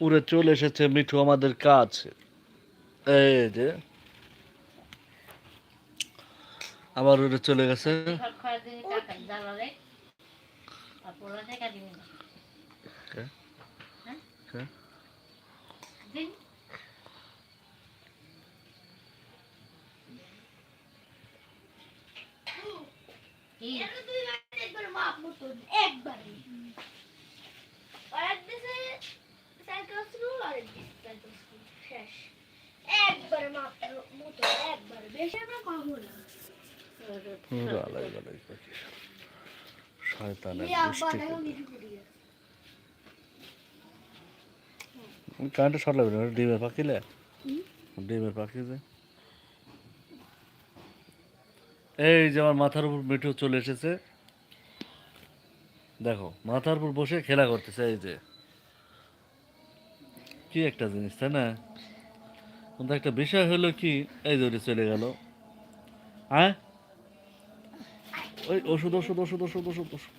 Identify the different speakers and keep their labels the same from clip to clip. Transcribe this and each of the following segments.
Speaker 1: উড়ে চলে এসেছে মিঠু আমাদের কাছে। এই যে। আবার উড়ে চলে গেছে।
Speaker 2: একবার মাপ মতন একবারে আর এক দেশে শুরু আর এক দেশে সাইকেল শুরু শেষ একবারে পড়ে গেছে
Speaker 1: কারেন্টে শর্ট লাগবে না ডিমের পাখিলে ডিমের পাখি যে এই যে আমার মাথার উপর মিঠু চলে এসেছে। দেখো, মাথার উপর বসে খেলা করতেছে, এই যে। কি একটা জিনিস, তাই না? কিন্তু একটা বিষয় হলো কি, এই ধরে চলে গেল। হ্যাঁ? ওই ওষুধ ওষুধ ওষুধ ওষুধ ওষুধ ওষুধ।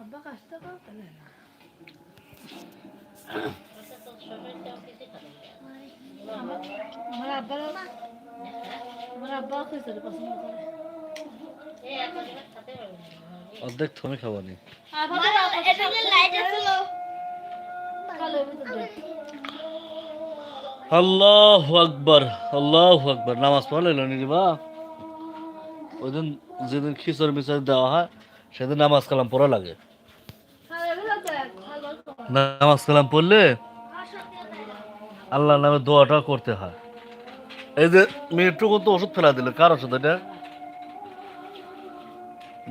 Speaker 3: আব্বা আমার আব্বার আমার আব্বা খেতে পছন্দ করে।
Speaker 1: অর্ধেক
Speaker 3: ভিতরে
Speaker 1: আল্লাহ আকবর আল্লাহ আকবর। নামাজ পড়লে নি বা ওই দিন যেদিন খিচর মিচর দেওয়া হয় সেদিন নামাজ কালাম পড়া লাগে। নামাজ কালাম পড়লে আল্লাহ নামে দোয়াটা করতে হয়। এই যে মেয়েটুকু তো ওষুধ ফেলা দিল, কার ওষুধ এটা?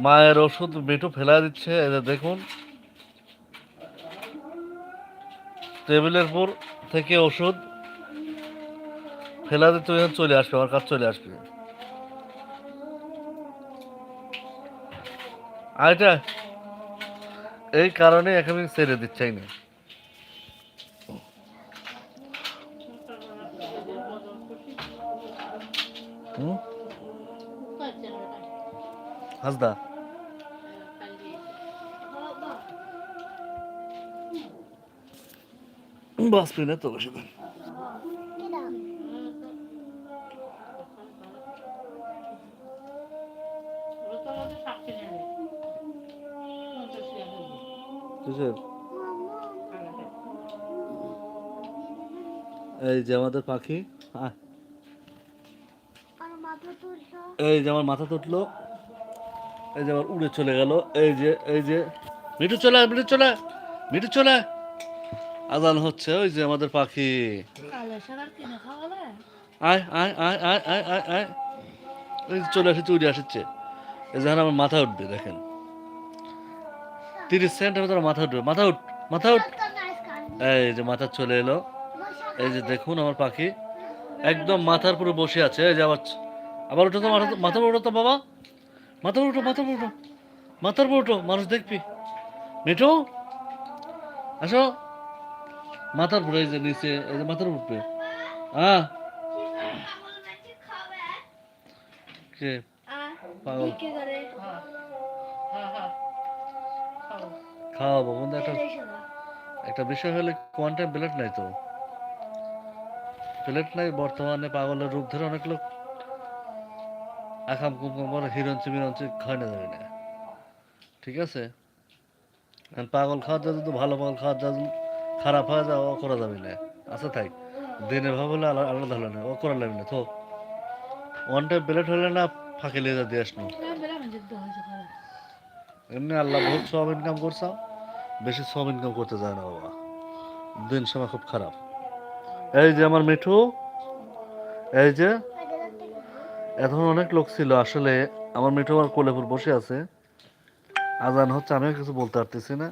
Speaker 1: মায়ের ওষুধ মেয়েটু ফেলা দিচ্ছে, এই যে দেখুন। টেবিলের উপর থেকে ওষুধ ফেলা দিতে চলে আসবে, আমার কাছে চলে আসবে। আর এটা এই কারণে এখন ছেড়ে দিচ্ছাই না হাসদা। বাঁচবি না তো বেশি এই যে আমাদের পাখি আয়। এই যে আমার মাথা তুটলো এই যে আমার উড়ে চলে গেল এই যে এই যে। মিঠু চলে মিঠু চলে মিঠু চলে। আজান হচ্ছে ওই যে আমাদের পাখি। আয় আয় আয় আয় আয় আয় আয়। এই চলে আসছে উড়ে আসছে। এই যে এখন আমার মাথা উঠবে দেখেন। তিরিশ সেকেন্ডের ভিতরে মাথা উঠবে। মাথা উঠ মাথা উঠ। এই যে মাথা চলে এলো। এই যে দেখুন আমার পাখি। একদম মাথার পুরো বসে আছে। এই যে আবার আবার উঠো তো মাথা উঠো তো বাবা। উঠো মাথার উপর উঠো। মাথার উপর উঠো মানুষ দেখবি। মিঠু আসো। মাথার উপরে যে নিচে এই যে মাথার উপর। উঠবে হ্যাঁ কে? পাগল। খাওয়াবো কিন্তু একটা একটা বিষয় হলে কোয়ান্টাম প্লেট নাই তো। প্লেট নাই বর্তমানে পাগলের রূপ ধরে অনেক লোক আখাম কুমকুম করে হিরঞ্চি মিরঞ্চি খায় না যাবে না। ঠিক আছে? পাগল খাওয়া যায় যদি ভালো পাগল খাওয়া যায় খারাপ হয়ে যায় ও করা যাবে না। আচ্ছা থাক দিনে ভাব হলে আলা- আলাদা হলে না ও করা লাগবে না তো ওয়ান টাইম প্লেট হলে না ফাঁকে লিয়ে যা দিয়ে
Speaker 3: বেলা হয়েছে খারাপ।
Speaker 1: এমনি আল্লাহ বহুত সব ইনকাম করছ বেশি সব ইনকাম করতে যায় না বাবা। দিন সময় খুব খারাপ। এই যে আমার মিঠু এই যে এখন অনেক লোক ছিল। আসলে আমার মিঠু আমার কোলেপুর বসে আছে। আজান হচ্ছে, আমিও কিছু বলতে পারতেছি না।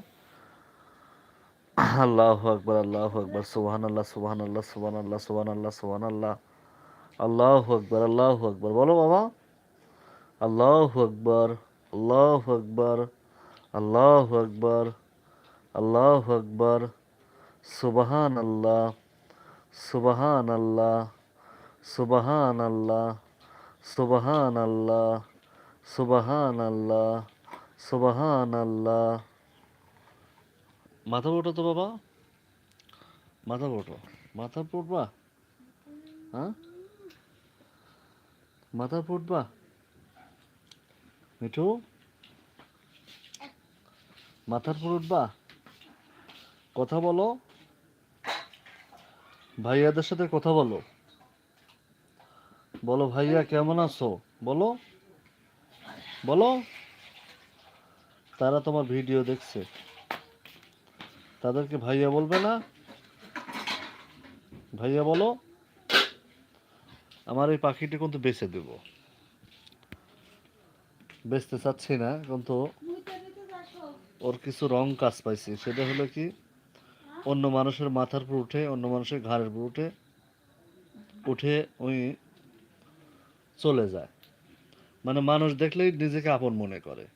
Speaker 1: আল্লাহ আকবর আল্লাহ আকবর সুবাহান আল্লাহ সুবাহান আল্লাহ সুবান আল্লাহ সুবান আল্লাহ সুবান আল্লাহ আল্লাহ আকবর আল্লাহ আকবর। বলো বাবা। আল্লাহ আকবর আল্লাহ আকবর আল্লাহ আকবর আল্লাহ আকবর। সুবাহান আল্লাহ সুবাহান আল্লাহ সুবাহান আল্লাহ সুবাহান আল্লাহ সুবাহান আল্লাহ সুবাহান আল্লাহ মাথা ওঠো তো বাবা। মাথা ওঠো মাথা পড়বা হ্যাঁ? মাথা ফুটবা মিঠু? মাথার ফুট উঠবা কথা বলো। ভাইয়াদের সাথে কথা বলো। বলো ভাইয়া, কেমন আছো? বলো। বলো। তারা তোমার ভিডিও দেখছে। তাদেরকে ভাইয়া বলবে না? ভাইয়া বলো। আমার এই পাখিটি কিন্তু বেচে দেব। বেচতে চাচ্ছি না, কিন্তু ওর কিছু রং কাজ পাইছি। সেটা হলো কি, অন্য মানুষের মাথার উপর উঠে, অন্য মানুষের ঘাড়ের উপর উঠে উঠে ওই চলে যায়। মানে মানুষ দেখলেই নিজেকে আপন মনে করে।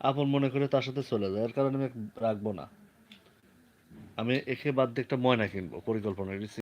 Speaker 1: আপন মনে করে তার সাথে চলে যায়। এর কারণে আমি রাখব না। আমি একে বাদ দিয়ে একটা ময়না কিনবো, পরিকল্পনা